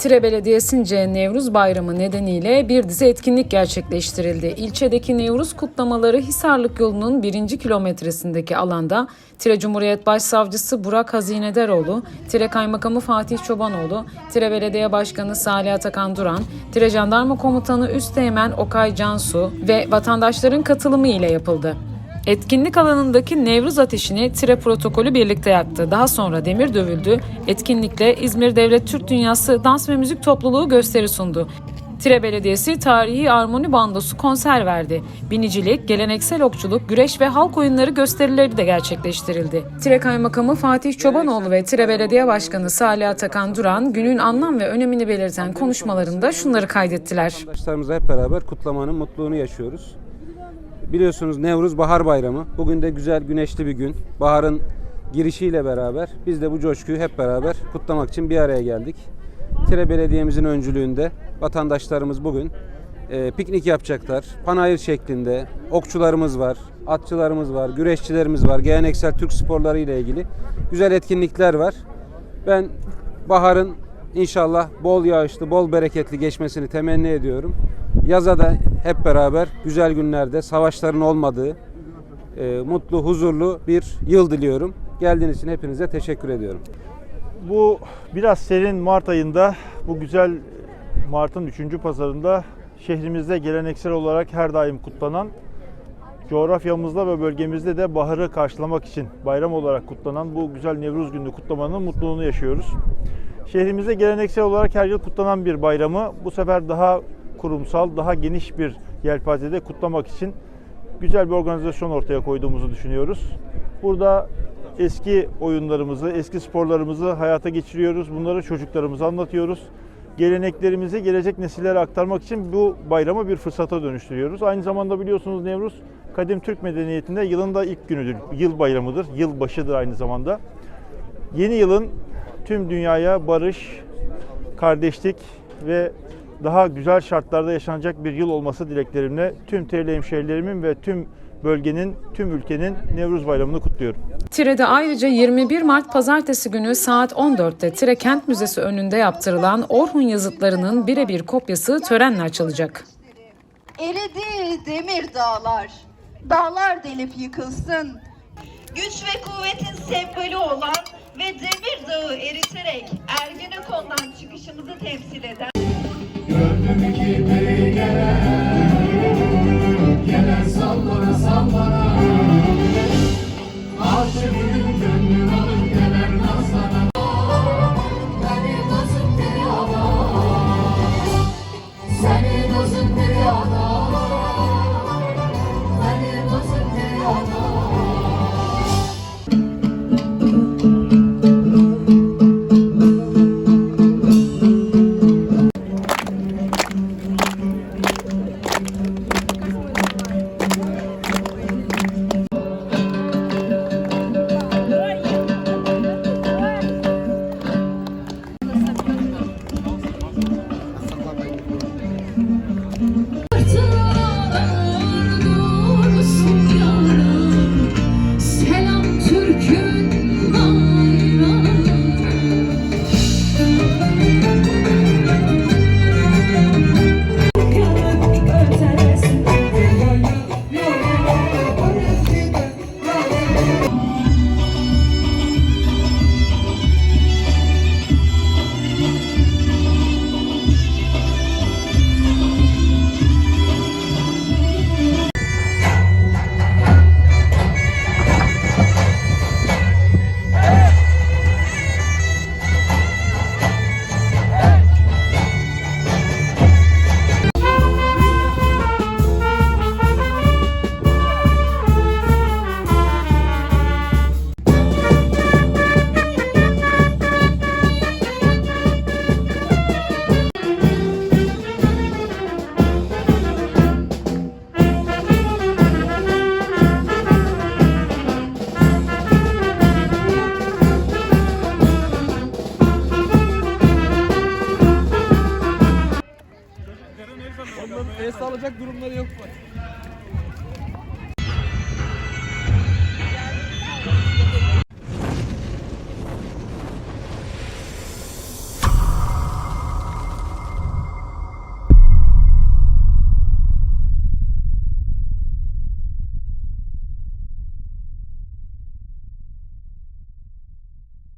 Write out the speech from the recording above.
Tire Belediyesi'nce Nevruz Bayramı nedeniyle bir dizi etkinlik gerçekleştirildi. İlçedeki Nevruz kutlamaları Hisarlık yolunun birinci kilometresindeki alanda Tire Cumhuriyet Başsavcısı Burak Hazinederoğlu, Tire Kaymakamı Fatih Çobanoğlu, Tire Belediye Başkanı Salih Atakan Duran, Tire Jandarma Komutanı Üsteğmen Okay Cansu ve vatandaşların katılımı ile yapıldı. Etkinlik alanındaki Nevruz ateşini tire protokolü birlikte yaktı. Daha sonra demir dövüldü. Etkinlikle İzmir Devlet Türk Dünyası Dans ve Müzik Topluluğu gösteri sundu. Tire Belediyesi tarihi armoni bandosu konser verdi. Binicilik, geleneksel okçuluk, güreş ve halk oyunları gösterileri de gerçekleştirildi. Tire Kaymakamı Fatih Çobanoğlu ve Tire Belediye Başkanı Salih Atakan Duran günün anlam ve önemini belirten konuşmalarında şunları kaydettiler. Arkadaşlarımızla hep beraber kutlamanın mutluluğunu yaşıyoruz. Biliyorsunuz Nevruz Bahar Bayramı. Bugün de güzel güneşli bir gün. Baharın girişiyle beraber biz de bu coşkuyu hep beraber kutlamak için bir araya geldik. Tire Belediye'mizin öncülüğünde vatandaşlarımız bugün e, piknik yapacaklar. Panayır şeklinde okçularımız var, atçılarımız var, güreşçilerimiz var, geleneksel Türk sporları ile ilgili güzel etkinlikler var. Ben baharın inşallah bol yağışlı, bol bereketli geçmesini temenni ediyorum. Yaza da hep beraber güzel günlerde savaşların olmadığı, e, mutlu, huzurlu bir yıl diliyorum. Geldiğiniz için hepinize teşekkür ediyorum. Bu biraz serin Mart ayında bu güzel Mart'ın 3. pazarında şehrimizde geleneksel olarak her daim kutlanan coğrafyamızda ve bölgemizde de baharı karşılamak için bayram olarak kutlanan bu güzel Nevruz günü kutlamanın mutluluğunu yaşıyoruz. Şehrimizde geleneksel olarak her yıl kutlanan bir bayramı bu sefer daha kurumsal, daha geniş bir yelpazede kutlamak için güzel bir organizasyon ortaya koyduğumuzu düşünüyoruz. Burada eski oyunlarımızı, eski sporlarımızı hayata geçiriyoruz. Bunları çocuklarımıza anlatıyoruz. Geleneklerimizi gelecek nesillere aktarmak için bu bayramı bir fırsata dönüştürüyoruz. Aynı zamanda biliyorsunuz Nevruz kadim Türk medeniyetinde yılın da ilk günüdür. Yıl bayramıdır, yıl başıdır aynı zamanda. Yeni yılın tüm dünyaya barış, kardeşlik ve daha güzel şartlarda yaşanacak bir yıl olması dileklerimle tüm Terli hemşehrilerimin ve tüm bölgenin, tüm ülkenin Nevruz Bayramı'nı kutluyorum. Tire'de ayrıca 21 Mart pazartesi günü saat 14'te Tire Kent Müzesi önünde yaptırılan Orhun yazıtlarının birebir kopyası törenle açılacak. Eridi demir dağlar, dağlar delip yıkılsın. Güç ve kuvvetin sembolü olan ve demir dağı eriterek Ergenekon'dan çıkışımızı temsil eden Biri gelen Gelen El alacak durumları yok mu?